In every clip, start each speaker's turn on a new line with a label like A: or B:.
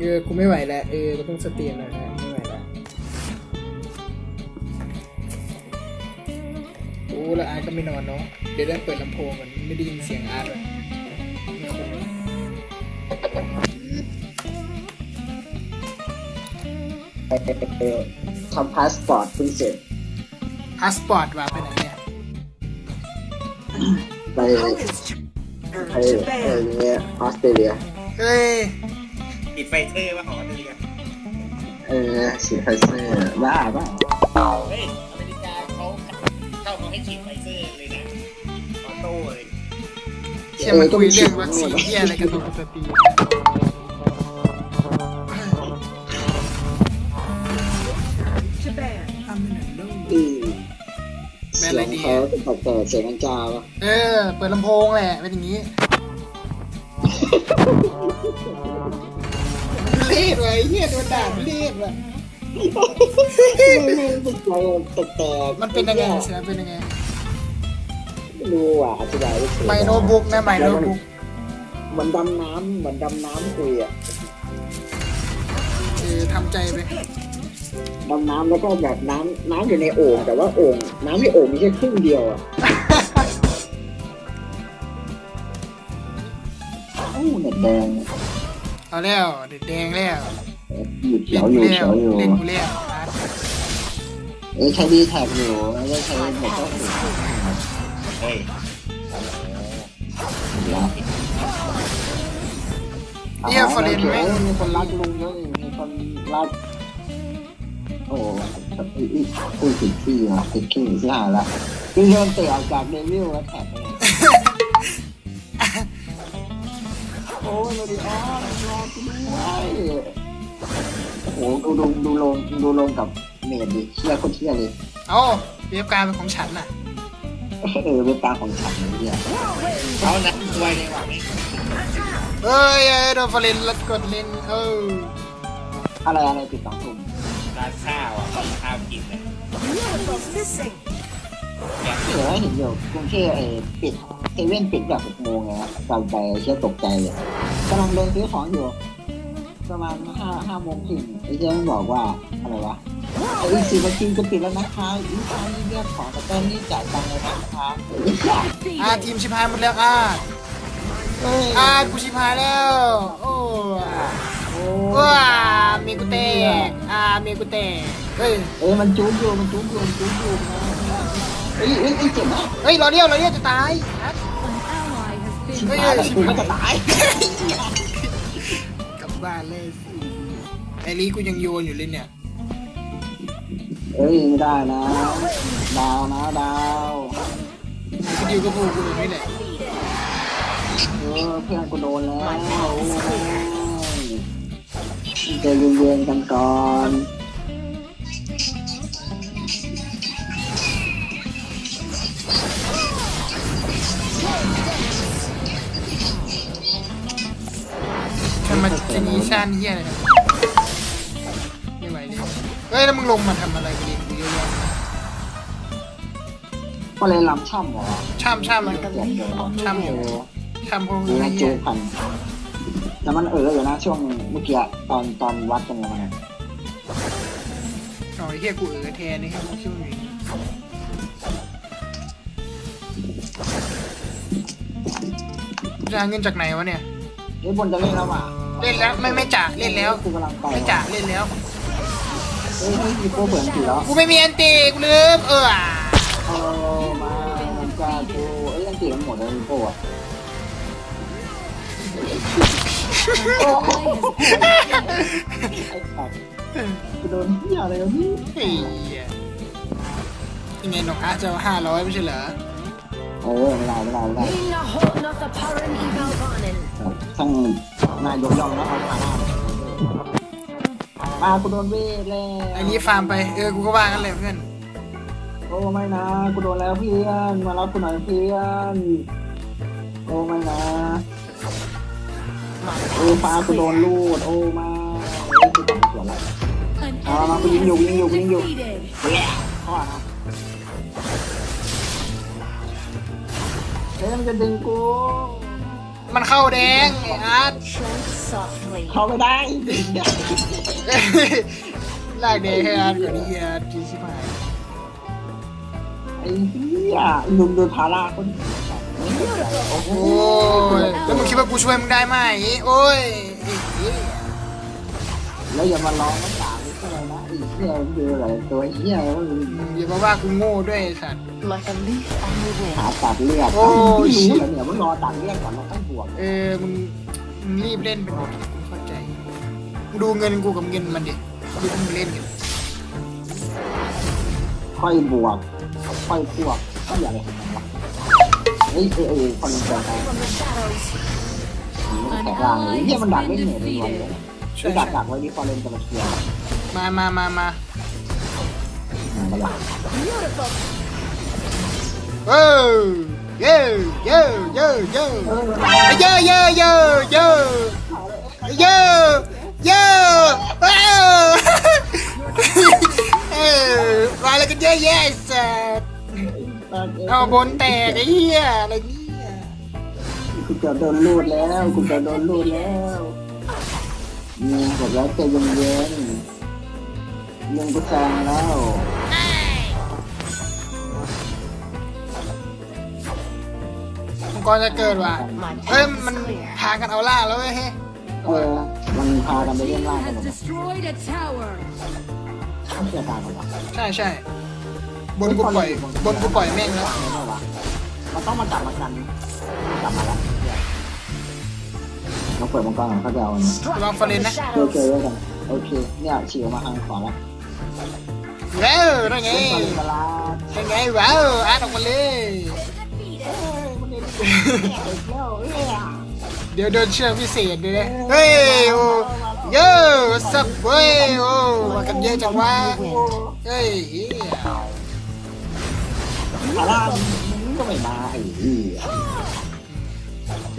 A: เออกูไม่ไหวแล้วเออกูต้องสเตรียมแล้วนะไม่ไหวแล้วโอ้แล้วอาร์ตก็ไม่นอนเนาะเดี๋ยวได้เปิดลำโพงมันไม่ได้ยินเสียงอาร์ตเลยไม่คุ้ม
B: ไปทำพาสปอร์ตเพิ่งเสร็จ
A: พาสปอร์ตว่าไปไหนเนี่ย
B: ไปไปไปเนี่ยออสเตรเลีย
A: เฮ้ย
C: ติดไฟเซอร์ว่าของอเมริกา
B: เออฉีดไฟเซอร์บ้าบ้า
C: เฮ้ยอเมริกาเขาเข้ามาให้ฉีดไฟเซอร์เลยนะออโต้เลย
A: เชื่อมาคุยเรื่องวัคซีนที่อะไรกันตรงสตรีม
B: อืมเสียงเขาเป็นแปลกๆเสียงกังกาวะ
A: เออ เปิดลำโพงแหละ เป็นอย่างนี้ เล่ดไว้เฮียโดนด่าเล่ดว่ะ
B: แปลกๆ
A: มันเป็นยังไงเสียเป็นยังไง
B: ไม่รู้อะอธิบายไม่ถูก
A: ไมโนบุ๊กนะไมโนบุ๊ก
B: เหมือนดำน้ำเหมือนดำน้ำคุยอะ
A: เออทำใจไป
B: ดำน้ำแล้วก็แบบน้ำน้ำอยู่ในโอ่งแต่ว่าโอ่งน้ำในโอ่งมีแค่ครึ่งเดียวอะเอ้าเน็ตแดง
A: เอาแล้วเด็ดแดงแล้ว
B: อยู่เขี
A: เล่
B: ย
A: น
B: วอ
A: กู
B: ยู่
A: แล้ว
B: เขียวอยู่
A: เล่นกูแล้วอาร์ต
B: เออใช้ดีแท็กอยู่แล้วก็ใช้เน็ตก็ถูก
C: เฮ้ย
B: แล้ว
A: เฮียฟอร์เรนแม่ง
B: มีคนรักลุงเยอะมีคนรักโอ้พูดผิดที่อะผิดที่ที่หายละคือโดนเตะออกจากเดวิลแล้วแท็กไปเลย อ้ยโรดิออนรอกูด้วยโอ้โหดูดูดูลงดูลงกับเมดดิเชี่ยคนเชี่ยเลย
A: เอาเรียบการเป็นของฉันน่ะ
B: เออเป็นตาของฉันเลยเนี่ย
C: เขานัดตัวในหวังนี้
A: เอ้ยเอ้ยโดนฟอร์เรนแล้วกดเล่นเออ
B: อะไรอะไรปิดสองทุ่ม
C: ร้านข้าวอะเขาข้าวกินเลย
B: เหลือเห็นอยู่กรุงเทพเออปิดเซเว่นปิดแบบหกโมงไงนะตามไปเชี่ยตกใจเลยกำลังเดินซื้อของอยู่ ประมาณห้าห้าโมงครึ่งไอ้เจ้าบอกว่าอะไรวะไอ้อีกสิบนาทีจะปิดแล้วนะคะอีกครั้งนี้เรียกของแต่ตอนนี้จ่ายตังค์เลยนะคะไอ้สัส
A: อาทีมชิพายหมดแล้วอาร์ต
B: เอ้ย
A: อาร์ตกูชิพายแล้ว โอ้
B: โอ้
A: ว้ามีกูเตะอามีกูเตะเฮ้ย
B: เอ้ยมันจุ๊บอยู่มันจุ๊บอยู่มันจุ๊บอยู่นะ เอ้ยเอ้ยเอ้ยเจ็บมาก
A: เฮ้ยรอเดียวรอเดียวจะตายอาร์ต
B: ชิบหายแล้วกูก็จะตาย
A: กลับบ้านเลยไอรีกูยังโยนอยู่เลยเนี่ย
B: เอ้ยไม่ได้นะ ดาวนะดาว
A: กูดิวกับพวกกูแบบนี้แหละ
B: เออเพื่อนกูโดนแล้วใจเย็นๆกันก่อน
A: มาจะนีชาญเฮียอะไรเนี่ยไม่ไหวเลยเฮ้ยแล้วมึงลงมาทำอะไรกันเองกูเยอะแยะ
B: ก็เลยลำช่ำเหรอ
A: ช่ำช่ำมันกัน
B: เจ็บเลย
A: ช่ำอยู่ช่ำพวก
B: ดู
A: นี้
B: นะ
A: เฮี
B: จู
A: ย
B: พันแล้วมันเอออยู่นะช่วงเมื่อกี้ตอนตอนวัดกันเนี่ยมันอะ
A: อ๋อไอ้เฮียกูเออแทนนี่แค่พวกช่วงนี้จะหาเงินจากไหนวะเนี่ย
B: เฮ้ยบนจะเล่นแล้วอะ
A: เล่นแล้วไม่ไม่จ่าเล่นแล้ว
B: กูกำลังไป
A: ไม่จ่าเล่นแล้ว
B: เฮ้ยเฮ้ยมีโป้เบื่อถือแล้ว
A: กูไม่มีแอนตีกูลืมเออ
B: เออมามันจะกูเอ้ยยังตีมันหมดเลยมีโป้อะโอ้โหไอ้สัตว์กูโดนเหี้ยอะไรวะนี่
A: เฮียยังไงน้องอาร์ตจะห้าร้อยไม่ใช่เหรอ
B: เออไม่ได้ไม่ได้ไม่ได้
D: Minna hållna paren i balkonen.
B: ช่าง นายกย่องนะเอาผ่านหน้ามากูโดนเวทแล้ว
A: ไอ้นี้ฟาร์มไป เออ กูก็ว่ากันเลยเพื่อน
B: โอ้ไม่นะกูโดนแล้วเพื่อนมารับกูหน่อยเพื่อนโอ้ไม่นะโอ้ฟ้ากูโดนลูดโอ้มาเอ้ยกูโดนสวนอะไร
D: An
B: เอามากูยิงอยู่กูยิงอยู่กูยิงอยู่
D: defeated.
B: เข้าอะนะเฮ้ยมันจะดึงกู
A: มันเข้าแดงไอ้อาร์ต
D: Tread softly.
B: เข้าไม่ได้
A: ลากแดงให้อาร์ตก่อนนี่อาร์ตจีชิบหาย
B: ไอ้เหี้ยลุงโดนทาร่าคนไม่เข้าใจโอ้โห
A: โอ้ยแล้วมึงคิดว่ากูช่วยมึงได้ไหมโอ้ยไอ้เหี้ย
B: แล้วอย่ามาร้องน้ำ เหี้ยมันคืออะไรตัวเหี้ยมัน
A: มึงอย่ามาว่ากูโง่ด้วยไอ้สัตว์
D: Like a leaf on the wind.
B: หาตัดเลือด
A: โอ้ย
B: ไม่รู้เหรอเนี่ยมึงรอตัดเลือดก่อนแล้วค่อยบวก
A: เออมึงมึงรีบเล่นไปหมดกูเข้าใจมึงดูเงินกูกับเงินมันดิดูมึงเล่นกัน
B: ค่อยบวกค่อยพวกก็อย่าอะไรของมันวะเฮ้ยเออเออคนเดินไป
D: From the shadows.
B: แข็งร่างเลยเนี่ยมันดักเล่นเหนื่อยเลยวันเลย
A: ใช่
B: ไอ้ดัก
A: ใช่
B: ดักไว้ที่ฟอร์เรนจะมาเคลียร์
A: มามามามา
B: อืมไปละ
D: Beautiful.
A: เออเย้เย้เย้เย้
B: เออ
A: เย้เย้เย้เย้เย้เย้เออเออมาแล้วกันเยอะแยะไอ้สัสเอาบนแตกไอ้เหี้ยอะไรเนี่ย
B: กูจะโดนลูดแล้วกูจะโดนลูดแล้วนี่บอกแล้วใจเย็นๆ ยังกูแซงแล้ว
A: มังกรจะเกิดว่ะ
D: My
A: เฮ้ย
D: path
A: มัน
D: is clear.
A: พากันเอาล่าแล้วเว้ยเฮ้ย
B: เออมันพากันไปเล่นล่างกันหมด
E: destroyed a tower.
B: ต้องเสียตากันวะ
A: ใช่ใช่บนกูปล่อยบนกูปล่อยแม่งแล้ว
B: ไม่ได้วะมันต้องมาจับมากันกลับมาแล้วเราเปิดมังกรของเขาจะเอาอันนี้
A: ระวังฟอร์เรนนะ
B: โอเคไว้กันโอเคเนี่ยฉีกออกมาทางขวาแล้ว
A: แล้วได้ไง
B: เล่นฟอร์เรน
A: ได้ไงว้าวอาร์ตออกมาเลย
B: เดี๋
A: ยวโดนเชือกพิเศษด้วยนะเฮ้ยโอ้เย้สับเว้ยโอ้มากันเยอะจังวะเฮ้ยเหี้ย
B: อาร่าก็ไม่มาไอ้เหี้ย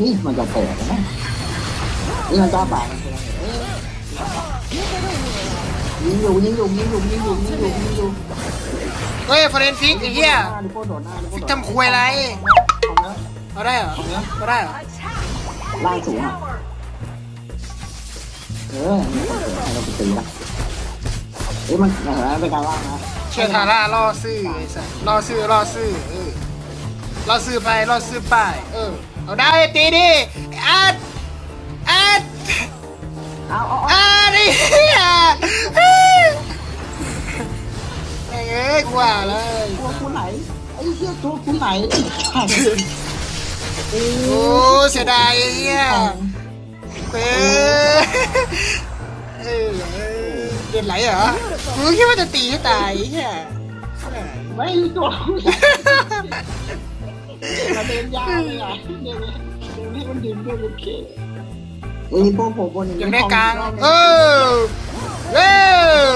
B: นี่มันจะเปิดนะนี่มันจ้าป่ามันเป็นอะไร ยิงอยู่ยิงอยู่ยิงอยู่ยิงอยู่ยิงอยู่ยิงอยู่
A: เฮ้ยฟอร์เรนฟิกไอ้เหี้ย
B: ดิโก้โดดหน้าดิโก้
A: ฟิก
B: โดด
A: ทำควยอะไร
B: ของเนื้อ
A: เอาได้เหรอเอาได้เหรอ
B: ล่างสูงอะเออมีคนเปิดให้เราไปตีละเอ้ยมันเห็นไหมเป็นการล่างนะ
A: เชื่อทาร่าล่อซื้อไอ้สัสล่อซื้อล่อซื้อเออล่อซื้อไปล่อซื้อไปเออเอาได้ตีดิอาร์ ตอาร์ต
B: เอาเอา
A: อาร์ตไอ้เหี้ยเฮ้ยเอ้ยกว่าเลย
B: ตัวคุณไหนไอ้เหี้ยตัวคุณไหนโอ้
A: โอ้เสียดายไอ้เหี้ยเป้เออเออเดือดไหลเหรอกูคิดว่าจะตีให้ตายไอ้เหี้ย
B: ไม่ตัวมาเดินยาวเลยอะเดินเดินให้มันดึงด้วยโอเคเอ้ยพวกผมบน
A: ยังได้กลางเออเออ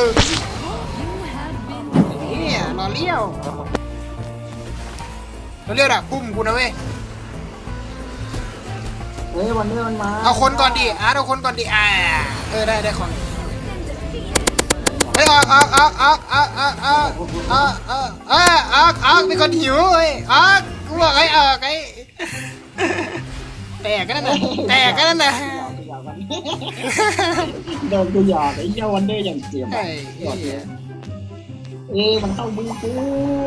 A: เนี่ยรอเลี้ยวรอเลี้ยวดักพุ่มกูนะเว้ย
B: เฮ้ยวันนี้มันมา
A: เอาคนก่อนดิอาร์ตเอาคนก่อนดิอ่าเออได้ได้ของเฮ้ยออกออกออกออกออกออกออกออกออกออกออกออกมีคนหิวเฮ้ยออกกูบอกให้ออกไอ้แตกกันนั่นน่ะแตกกันนั่นน่ะ
B: โดนกูหยอกไอ้เหี้ยวันเดอร์อย่างเจียม
A: ไอ้เหี้ย
B: เอ้ยมันเข้ามือกู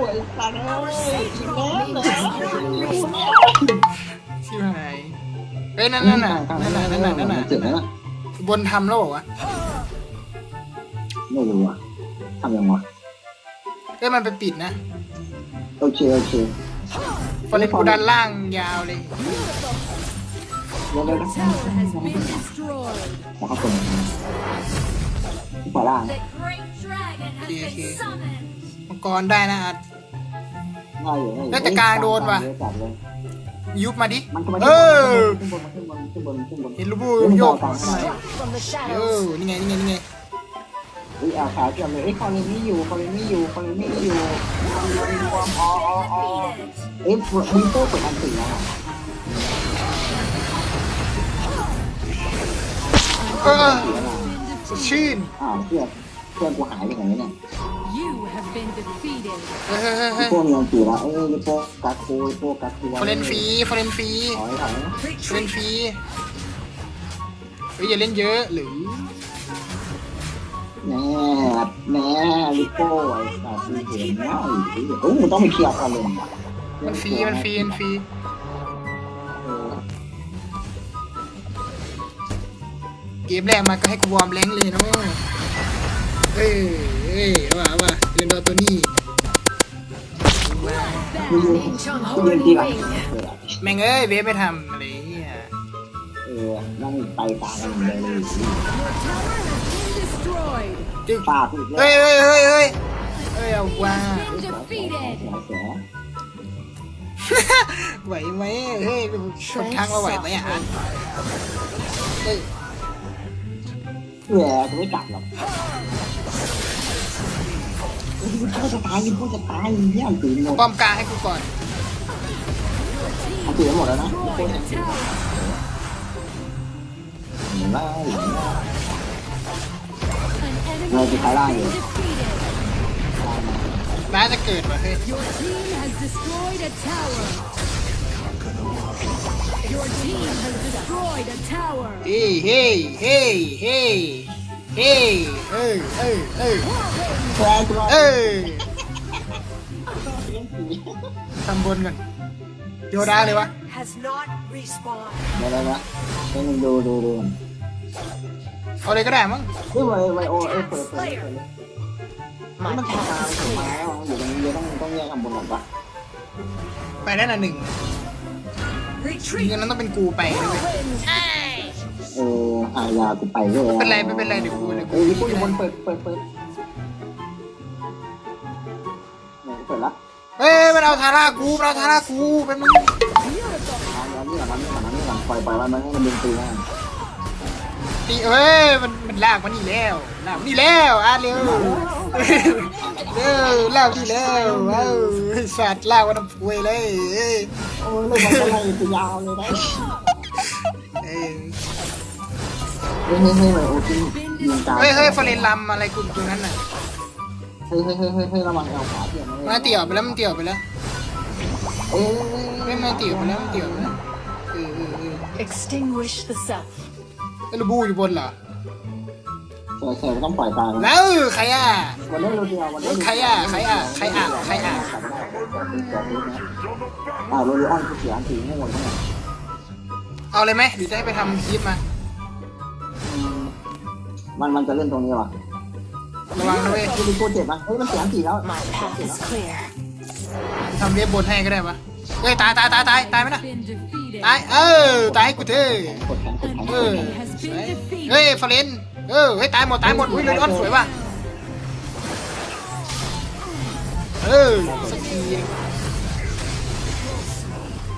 B: ไอ้สัตว์เอ้ยอีกแล้วเลย
A: ชิบหายเฮ้ยนั่นนั่นน่ะนั่นน่ะนั่นน่ะนั่นน่ะ
B: เจ็บไหมล่ะ
A: บนทำแล้วเหรอวะ
B: ไม่รู้อะทำยังไง
A: เฮ้ยมันไปปิดนะ
B: โอเคโอเค
A: ฟอร์เรนกูด้านล่างยาวเลย
B: เดี๋ยวเดี๋ยว
E: Tower has been destroyed.
B: แล้วเขาเป็นขวาล่าง
E: The great dragon has
A: Okay, okay.
E: been summoned.
A: มังกรได้นะอาร์ต
B: ง่ายอยู่
A: เฮ้ยแต่กลางโดนว่ะ
B: จัดเลย
A: ยุบมาดิ
B: มันก็มา
A: เออ
B: ขึ้นบนขึ้นบนขึ้นบนขึ้นบน
A: เห็นลูกบู
B: เฮ้ยมัน
A: โยกเออนี่ไงนี่ไงนี่ไง
B: เฮ้ยอาขาเกี่ยวเลยเอ้ยคอเลนไม่อยู่คอเลนไม่อยู่คอเลนไม่อยู่ความอ๋ออ๋ออ๋อเอ้ยมึงโต้เปิดอันสี่แล้ว
A: เออสดชื่น
B: อ้าวเพื่อนเพื่อนกูหายไปไหนเนี่ย
E: You have been defeated.
A: เฮ้ยเฮ้ยเฮ้ยเฮ้ย
B: โป้มีอันตีล้วเอ้ยลิโป้กักกูลิโปกักกู
A: ฟอเรนฟรีฟอเรนฟรี
B: ถอยถอย
A: ฟอเรนฟรีเฮ้ยอย่าเล่นเยอะหรือ
B: แน่แน่ลิโป้ไอ้สัตว์มีเห็นแล้วโอ้ยมึงต้องไปเคลียร์กันเลย
A: มันฟรีมันฟรีมันฟรี
B: เก
A: มแรกมาก็ให้กูวอร์มแรงเลยนะเว้ยเอ้ยเอ้ยว่าว่าเล่นดอตัวนี้
B: กูยืนกูยืนตีหลังเออ
A: แม่งเอ้ยเวฟไม่ทำอะไรเงี้ย
B: เออนั่งไปตามกันเลย
E: Destroyed.
A: จึ๊ก
B: ปากอีกแล้ว
A: เฮ้ยเฮ้ยเฮ้ยเฮ้ยเฮ้ยเอาว่า
E: Been defeated.
B: เสีย
A: ไหวไหมเฮ้ยคนทางเราไหวไหมอะอันเฮ้ย
B: แหวกูไม่กลับหรอกพูดจะตายพูดจะตายเนี่ยตีหมด
A: ป้อมกลางให้กูก่อน
B: ตีหมดแล้วนะ
E: Destroyed a tower.
B: หนีแล้วหนีแล้ว
E: An enemy
B: Rồi,
E: has
B: thì phải la
E: been
B: rồi.
E: defeated.
A: ร้านจะเกิดว่ะเฮ้ย
E: Your team has destroyed a tower. Your team has destroyed a tower.
A: เฮ้ยเฮ้ยเฮ้ยเฮ้ยเฮ้ยเอ้ยเอ้ยเอ้ย
B: แชร์ตัว
A: เอ้ยทำบนก่อนโยดาเลยวะ
D: Has not respawned.
B: เดี๋ยวนะให้มึงดูดูดู
A: เอาเลยก็ได้มั้ง
B: เฮ้ยไวไวโอเอ้เปิดเปิดเปิดมันมันทำมาถึงมาแล้วอยู่ตรงนี้ต้องต้องแยกกันบนหรอปะ
A: ไปได้น่ะหนึ่งจริ งๆนั้นต้องเป็นกูไปด้วย
B: เอออายากูไปเลย
A: ไม่เป็นไรไม่เป็นไรเดี๋ยวกูเดี๋ยวกู
B: เอ้ยกูอยู่บนเปิดเปิดเปิดเปิดละ
A: เฮ้ยมันเอาทาร่ากูมันเอาทาร่ากูไปมึง
B: อันนี้อันนี้อันนี้อันนี้ปล่อยปล่อยมันให้มันดึงตีนะ
A: ตีเฮ้ยมันมันลากมานี่แล้ว ลากมานี่แล้วอะเร็วเร็วลากมานี่แล้วเอ้าสัตว์ลากมาน้ำพุยเลยเอ้ย
B: โอ้ยเลยมันอะไรตัวยาวเลยนะ
A: เอ้ย
B: เฮ้ยเฮ้ยเฮ้ยไวโอจริงยิงตา
A: เฮ้ยเฮ้ยฟอเรนลำอะไรกูตรงนั้นน่ะ
B: เฮ้ยเฮ้ยเฮ้ยเฮ้ยเฮ้ยระวังเอาขาเกี่ยว
A: มันเตี่ยวไปแล้วมันเตี่ยวไปแล้ว
B: เอ้ย
A: ไม่มันเตี่ยวไปแล้วมันเตี่ยวไปแล้วเออเออเออ
D: Extinguish the self.
A: ไอ้ลูบูอยู่บนเหรอ
B: ใช่ใช่ต้องปล่อยตา
A: แล้วใครอะ
B: วันนี้เราเดียววันนี้
A: ใครอะใครอะใครอะใครอะ
B: อ้าวโรลิออนคือเสียอันตีโง่ใช่ไหม
A: เอาเลยไหมหรือจะให้ไปทำคลิปมา
B: มันมันจะเล่นตรงนี้ว่ะ
A: ระวังนะเว้ย
B: คือดูโปรเจ็บนะเฮ้ยมันเสียอันตีแล้ว
D: My path is clear.
A: ทำเว็บบนให้ก็ได้ปะเฮ้ยตายตายตายตายตายไหมนะ
E: Been defeated.
A: ตายเออตายให้กูเถอะ
B: กดแขนกดแขน
A: เออ
E: Has been defeated.
A: เฮ้ยฟอเรน เออเฮ้ยตายหมดตายหมดอุ้ยเลยออนสวยว่ะเออสักทีนึง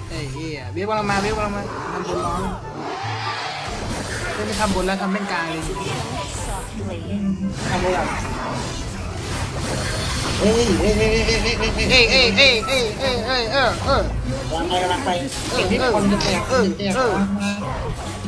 A: เฮ้ยเฮียเว็บกำลังมาเว็บกำลังมาทำบนร้อนเฮ้ยไม่ทำบนแล้วทำเล่นกลางเลย
D: Softly.
B: ทำอะไรเฮ้ยเฮ้ยเฮ้ยเฮ้ยเฮ้ยเฮ้ย
A: เอ้ยเอ้ยเอ้ยเอ้ยเอ้ยเอ้ยเออเออ
B: กำลังไปกำลังไป
A: เออเออเออเออ
B: จบได้จบเลยนะ
E: Team has destroyed.
B: ชิบหายแล้วดิดับ
A: ตุ้มเออเออเออมันขัดมันขัดตัวกระจายกูเออ
E: Your team has destroyed a tower.
A: เออตายซะไอ้สัสเอ้ยเหี้ยเอ้ยเอ้ยโดนดิ้งหนุ่มอาดเอ้ยอะ
B: ถอยหลังถอยหลังถอย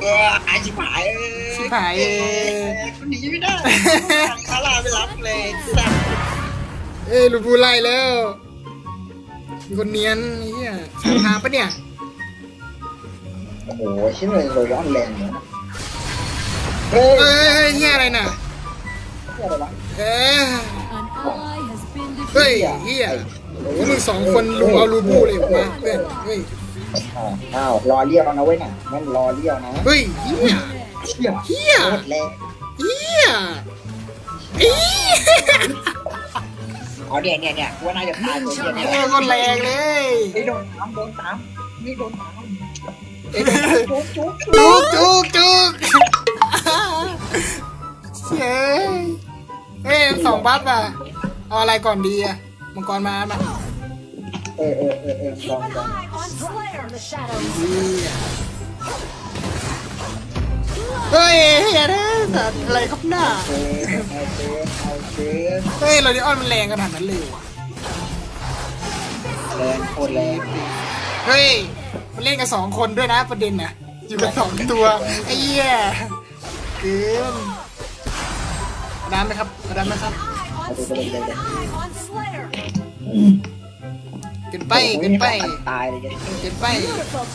E: tower.
B: เออไอชิบหาย
A: ชิบหายเอ้ย
B: หนีไม่ได้คาราไปรับเลยสัตว์
A: เอ้ยลูกบูไล่แล้วมีคนเนียนไอ้เฮียสามทางปะเนี่ย
B: โอ้โหชิ้นเลยเลยย้อนแรงเลยเฮ้ย
A: เอ้ยเฮ้ยเฮียอะไรน่ะ
B: อะไรวะ
A: เอ้ย
E: An ally has been
A: เฮ้ย
E: defeated.
A: เฮียโอ้โหมึงสองคนลุงเอาลูบูเลยมาเพื่อนเฮ้ย
B: อ้าวอ้าวรอเลี้ยวนะเว้ยน่ะนั่นรอเลี้ยวนะ
A: เฮ้ยเฮีย
B: เชี่ย
A: เฮีย
B: โคตรแรง
A: เฮียเฮีย
B: อ๋อเนี่ยเนี่ยเนี่ยกูว่าน่าจะตายตัวเดียวนี่ย
A: เออก็แรงเลย
B: ไอ้โดนตามโดนตามนี่โดนตามโจุ๊บจุ๊บ
A: จุ๊กจุกจุกเฮ้ยเอ้ยสองบัฟอะเอาอะไรก่อนดีอะมังกรมาม
B: เออเออเออเออลองลอง
D: On
A: เฮียเฮ้ยเฮียนะสัตว์อะไรครับหน้า
B: เฮ้
A: ยเราดิออนมันแรงขนาดนั้นเลยวะ
B: แรงโคตรแรง
A: เฮ้ยมันเล่นกันสองคนด้วยนะประเด็นนะอยู่กันสองตัวไอ้เหี้ยเกินเอาดันไหมครับเอาดันไหมครับ
D: Eye on Keep an eye on Slayer.
A: เกินไปเกินไป
B: ตายเลยกัน
A: เกินไป
D: Beautiful.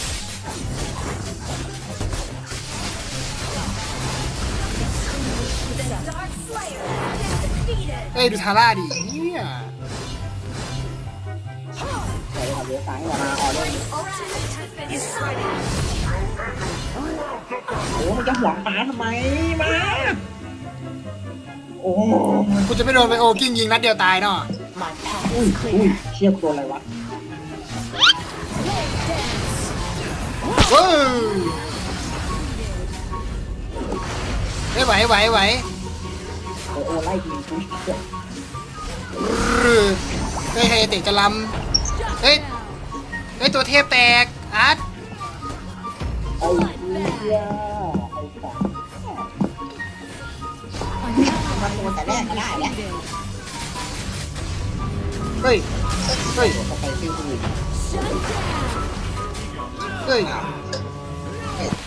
D: The Dark Slayer has been defeated.
A: เฮ้ยดูทาร่าดิเนี่ย
B: ใส่ทำเยอะตายมาออเดอร์
D: Ultimate has been destroyed.
B: โอ้มันจะหวงตาทำไมมาโอ้
A: กูจะไม่โดนไปโอกิ้งยิงนัดเดียวตายเนาะ
D: My path
B: อุ้ย
D: is
B: อุ้ย
D: clear.
B: เชี่ยตัวอะไรวะ
A: ว้าวเฮ้ยไหวไหวไหว
B: เออเออไล่ยิงกูเชี่ย
A: เฮ้ยเฮ้ยเตะจะลำเฮ้ยเฮ้ยตัวเทพแตกอาร์ต
B: ไอ้เชี่ยไอ้สัสมันตัวแต่แรกก็ได้แหละ
A: เฮ้ยเฮ้ย
B: ไปซื้ออื่น
A: เฮ้ย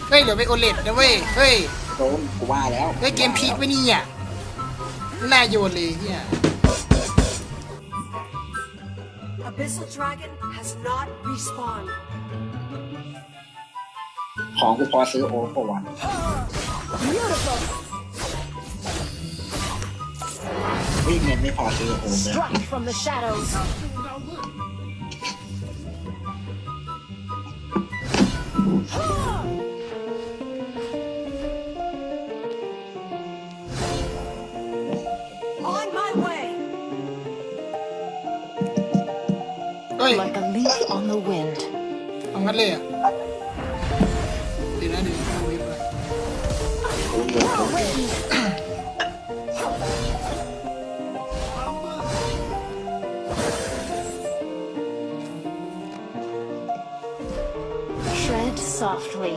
A: เฮ้ยเหลือไปโอเลดนะเว้ย เฮ้ย
B: โดนกูว่าแล้ว
A: เฮ้ยเกมพีคไว้นี่อะไม่น่าโยนเลยเนี่ย
D: Abyssal Dragon has not respawned.
B: ของกูพอซื้อโอ้ปะวะ
D: Beautiful.
B: วิ่งเงินไม่พอซื้อโอ้เลย
D: Struck from the shadows. Like a leaf on the wind.
A: เอางั้นเลยอะเดี๋ยวนะเดี๋ยวนะเอาไว้ก่อน
D: Tread softly.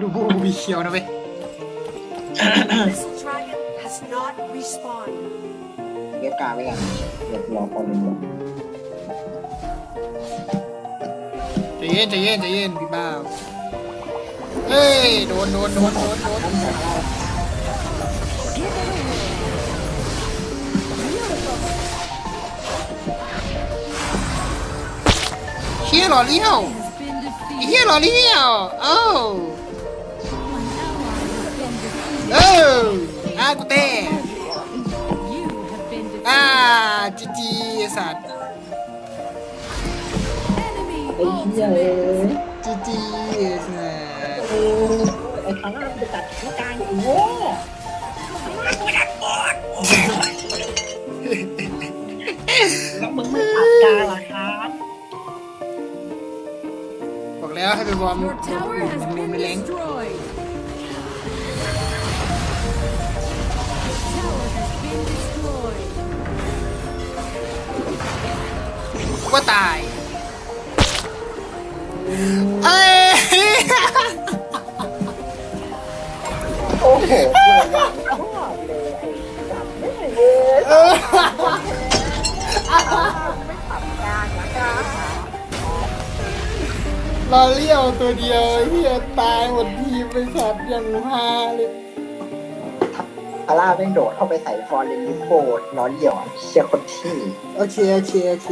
A: ดูบูบีเขียวนะเว้ย
D: Abyssal Dragon has not respawned.
B: เรียกกาไว้กันเดี๋ยวรอพอเลย
A: ใจ เย็นใจเย็นใจเย็นพี่บ้าเฮ้ยโดนโดนโดนโดนโดนเฮียหล่อเลี้ยวเฮียหล่อเลี้ยวเอ้า
E: An ally has been defeated.
A: เอออากูเต้อ่าจีจีสัตว์
B: เหี้ยเอ้
E: ultimate.
B: ย
A: จีจีไอ้สัตว์
B: เออไอ้ครั้งหน้ามันจะตัดหัวกลางไอ้โง่แล้วมึงไม่ตัดกลางล่ะครับ
A: บอกแล้วให้ไปวอร์มมันไม่แรงว่าตาย เอ้ย
B: โอ้โหเลยออบเลยไอ้สัตว์ไม่เลย
A: เออลอเลี้ยวตัวเดียวเฮียตายหมดทีมไปสัตว์อย่างฮาเลย
B: พาร่าแม่งโดดเข้าไปใส่ฟอร์เรนลิโฟนอนเหี่ยวอะเชียร์คนที่
A: โอเค โอเค โอเค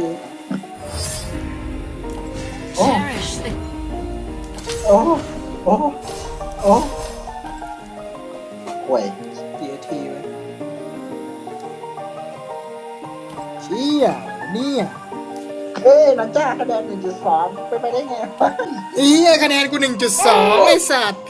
B: อ้
D: โห
B: โอ้โอ้โอ้ห่วย
A: เสียทีไว้เชี่ยเนี่ย
B: เอ้ยนันจ้าคะแนนหนึ่งจุดสองไปไปได้ไงวะ
A: เฮียคะแนนกูหนึ่งจุดสองไอ้สัตว์